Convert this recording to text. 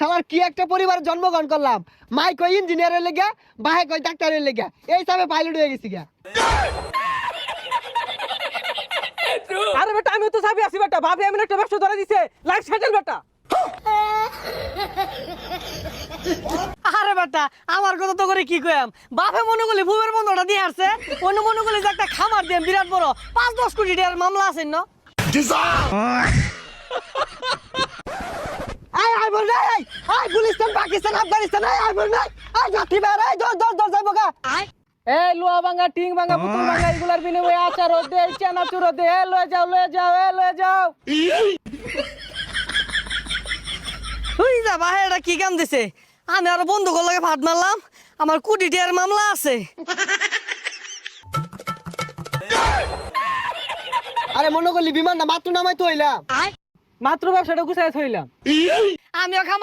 শালার কি একটা পরিবার জন্মগ্রহণ করলাম? মাই কই ইঞ্জিনিয়ারের লেগে বাহে কই ডাক্তারের লেগে। এই হিসাবে পাইলট হয়ে গেছি গা। আরে বেটা আমি তো চাবি আছি বেটা। ভাবি আমি একটা ব্যবসা ধরে দিছে লাইফ সেটেল বেটা। আরে বেটা আমার কথা তো করে কি কইম? বাপে মনে করলে ভুবের বন্ধটা দিয়ে আসছে অন্য মনে করলে যে একটা খামার দিয়ে বিরাট বড়। পাঁচ দশ কোটি টাকার মামলা আছে না? আই আই বল নাই আই আই পাকিস্তান আফগানিস্তান আই আই বল নাই আই যাত্রী বের আই দর দর দর যাইবো গা এই লোয়া ভাঙা টিং ভাঙা পুতুল ভাঙা এগুলার বিনিময়ে আচার দে চেনা চুরো দে এ লয়ে যাও লয়ে যাও এ লয়ে যাও। তুই যা বাহে এটা কি কাম দিছে? আমি আরও বন্ধু লাগে ভাত মারলাম আমার কোটি টাকার মামলা আছে। আরে মনে করলি বিমানটা মাত্র নামাই তো হইলাম মাত্র ব্যবসাটা গুছাই থইলাম। আমিও খাম